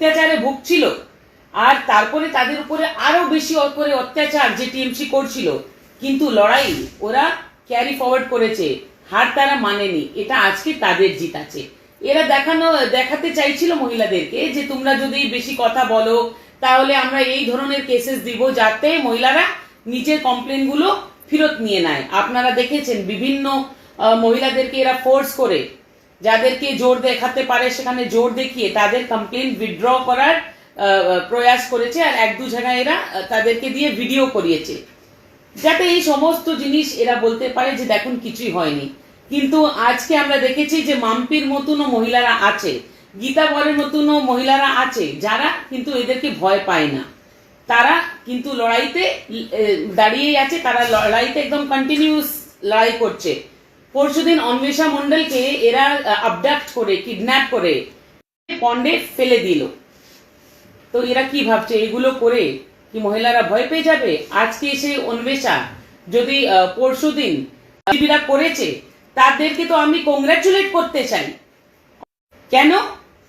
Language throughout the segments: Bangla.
অত্যাচারে ভুগছিল। আর তারপরে তাদের উপরে আরও বেশি করে অত্যাচার যে টিএমসি করছিল। কিন্তু লড়াই ওরা ক্যারি ফরওয়ার্ড করেছে, হার তারা মানেনি, এটা আজকে তাদের জিত আছে। এরা দেখানো, দেখাতে চাইছিল মহিলাদেরকে যে তোমরা যদি বেশি কথা বলো, তাহলে আমরা এই ধরনের কেসেস দিব যাতে মহিলারা নিজের কমপ্লেনগুলো ফেরত নিয়ে নেয়। আপনারা দেখেছেন বিভিন্ন মহিলাদেরকে এরা ফোর্স করে যাদেরকে জোর দেখাতে পারে সেখানে জোর দেখিয়ে তাদের কমপ্লেন উইথড্র করার প্রয়াস করেছে আর এক দু জায়গায় এরা তাদেরকে দিয়ে ভিডিও করিয়েছে। যাতে এই সমস্ত জিনিস এরা বলতে পারে যে দেখুন কিছুই হয়নি। কিন্তু আজকে আমরা দেখেছি যে মাম্পির মতনও মহিলারা আছে, গীতা বরের মতনও মহিলারা আছে, যারা কিন্তু এদেরকে ভয় পায় না। তারা কিন্তু লড়াইতে দাঁড়িয়েই আছে, তারা লড়াইতে একদম কন্টিনিউস লড়াই করছে। পরশুদিন অন্বেষা মন্ডলকে এরা আবডাক্ট করে কিডন্যাপ করে পন্ডে ফেলে দিল। তো এরা কি ভাবছে? এগুলো করে কি মহিলারা ভয় পেয়ে যাবে? আজকে সেই অন্বেষা যদি পরশুদিন দিন করেছে, তাদেরকে তো আমি কংগ্রাচুলেট করতে চাই। কেন?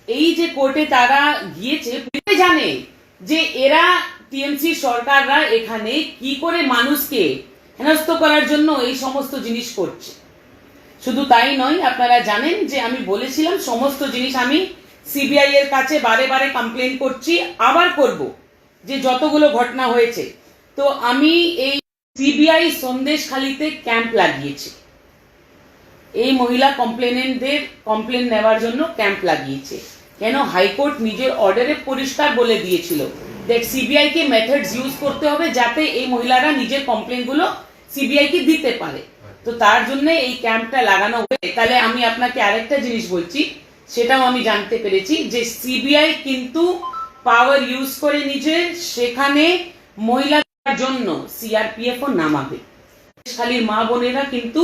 এই যে কোর্টে তারা গিয়েছে জানে যে এরা টিএমসি সরকাররা এখানে কি করে মানুষকে হেনস্থ করার জন্য এই সমস্ত জিনিস করছে। শুধু তাই নয়, আপনারা জানেন যে আমি বলেছিলাম সমস্ত জিনিস আমি সিবিআই এর কাছে বারে বারে কমপ্লেন করছি, আবার করব, যে যতগুলো ঘটনা হয়েছে। তো আমি এই সিবিআই সন্দেশখালিতে ক্যাম্প লাগিয়েছি। এই মহিলা কমপ্লেনেন্টদের কমপ্লেন নেওয়ার জন্য ক্যাম্প লাগিয়েছে। কেন? হাইকোর্ট নিজের অর্ডারে পরিষ্কার বলে দিয়েছিল দ্যাট সিবিআই কে মেথডস ইউজ করতে হবে যাতে এই মহিলারা নিজের কমপ্লেনগুলো সিবিআই কে দিতে পারে। তো তার জন্য এই ক্যাম্পটা লাগানো হয়ে তাহলে আমি আপনাকে আরেকটা জিনিস বলছি, সেটাও আমি জানতে পেরেছি যে সিবিআই কিন্তু পাওয়ার ইউজ করে নিজে, সেখানে মহিলাদের জন্য সিআরপিএফ ও নামাবে। খালির মা বোনেরা কিন্তু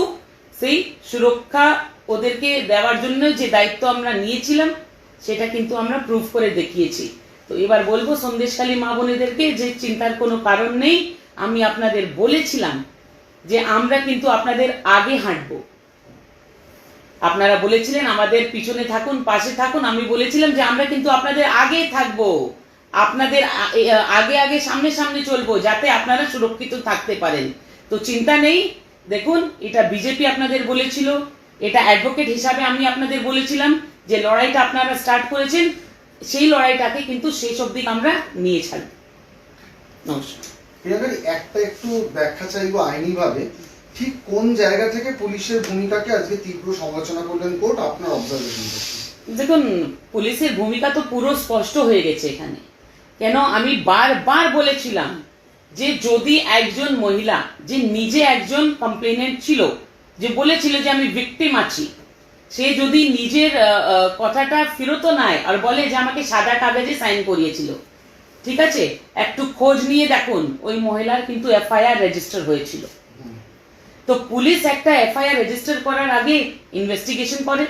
সেই সুরক্ষা ওদেরকে দেওয়ার জন্য যে দায়িত্ব আমরা নিয়েছিলাম, সেটা কিন্তু আমরা প্রুফ করে দেখিয়েছি। তো এবার বলব সন্দেশখালী মা বোনেদেরকে যে চিন্তার কোনো কারণ নেই, আমি আপনাদের বলেছিলাম যে আমরা কিন্তু আপনাদের আগে হাঁটবো। আপনারা বলেছিলেন আমাদের পিছনে থাকুন, পাশে থাকুন। আমি বলেছিলাম যে আমরা কিন্তু আপনাদের আগে থাকব। আপনাদের আগে আগে, সামনে সামনে চলবো, যাতে আপনারা সুরক্ষিত থাকতে পারেন। তো চিন্তা নেই। দেখুন, এটা বিজেপি আপনাদের বলেছিল, এটা অ্যাডভোকেট হিসাবে আমি আপনাদের বলেছিলাম যে লড়াইটা আপনারা স্টার্ট করেছেন, সেই লড়াইটাকে কিন্তু শেষ অবধি আমরা নিয়ে ছাড়ব। নমস্কার। প্রিয়াঙ্কারি, একটা একটু ব্যাখ্যা চাইব আইনিভাবে। ঠিক কোন জায়গা থেকে পুলিশের ভূমিকাকে আজকে তীব্র সমালোচনা করলেন কোর্ট? আপনার অবজারভেশন দেখুন, পুলিশের ভূমিকা তো পুরো স্পষ্ট হয়ে গেছে এখানে। কেন? আমি বারবার বলেছিলাম যে যদি একজন মহিলা, যে নিজে একজন কমপ্লেনেন্ট ছিল, যে বলেছিল যে আমি ভিকটিম আছি, সে যদি নিজের কথাটা ফেরত নেয় আর বলে যে আমাকে সাদা কাগজে সাইন করিয়েছিল ঠিক আছে? একটু খোঁজ নিয়ে দেখুন। ওই মহিলার কিন্তু এফআইআর রেজিস্টার হয়েছিল। তো পুলিশ একটা এফআইআর রেজিস্টার করার আগে ইনভেস্টিগেশন করে।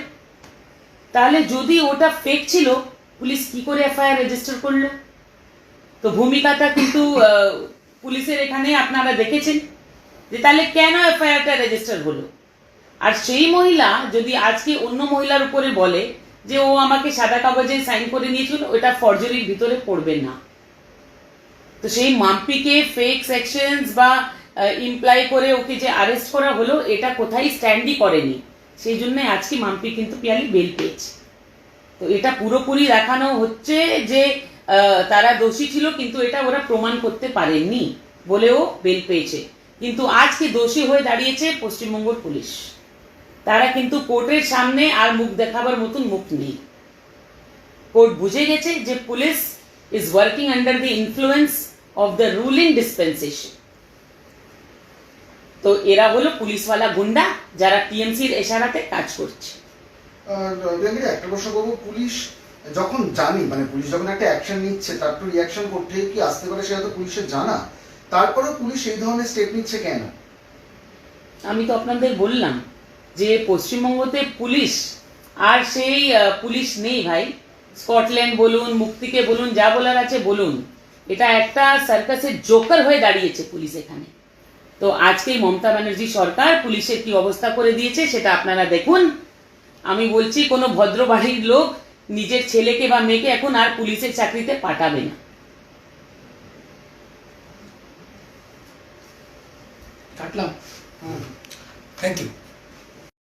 তাহলে যদি ওটা ফেক ছিল, পুলিশ কি করে এফআইআর রেজিস্টার করল? তো ভূমিকাটা কিন্তু পুলিশের এখানে আপনারা দেখেছেন। যে তাহলে কেন এফআইআরটা রেজিস্টার হলো? আর সেই মহিলা যদি আজকে অন্য মহিলার উপরে বলে যে ও আমাকে সাদা কাগজে সাইন করে নিয়েছিল, ওটা ফরজরির ভিতরে পড়বে না। তো সেই মাম্পিকে ফেক সেকশনস বা ইমপ্লাই করে ওকে যে অ্যারেস্ট করা হলো, এটা কোথায় স্ট্যান্ডই করেনি? সেই জন্য আজকে মাম্পি কিন্তু পিয়ালি বেল পেয়েছে। তো এটা পুরোপুরি দেখানো হচ্ছে যে তারা দোষী ছিল, কিন্তু এটা ওরা প্রমাণ করতে পারেননি বলেও বেল পেয়েছে। কিন্তু আজকে দোষী হয়ে দাঁড়িয়েছে পশ্চিমবঙ্গ পুলিশ। তারা কিন্তু কোর্টের সামনে আর মুখ দেখাবার মতন মুখ নেই। কোর্ট বুঝে গেছে যে police is working under the influence of the ruling dispensation তো এরা হলো পুলিশওয়ালা গুন্ডা যারা টিএমসির এশারাতে কাজ করছে। একটা প্রশ্ন করব পুলিশ যখন জানি মানে পুলিশ যখন একটা অ্যাকশন নিচ্ছে তার তো রিয়াকশন করতে কি আসতে পারে সেটা তো পুলিশের জানা। তারপরেও পুলিশ এই ধরনের স্টেপ নিচ্ছে কেন? আমি তো আপনাদের বললাম যে পশ্চিমবঙ্গতে পুলিশ আর সেই পুলিশ নেই ভাই। স্কটল্যান্ড বলুন মুক্তিকে বলুন যা বলার আছে বলুন। এটা একটা সার্কাসের জোকার হয়ে দাঁড়িয়েছে পুলিশ এখানে। তো আজকে মমতা ব্যানার্জি সরকার পুলিশের কি অবস্থা করে দিয়েছে সেটা আপনারা দেখুন। আমি বলছি কোনো ভদ্র বাড়ির লোক নিজের ছেলেকে বা মেয়েকে এখন আর পুলিশের চাকরিতে পাঠাবে না। কাটলাম। হুম থ্যাংক ইউ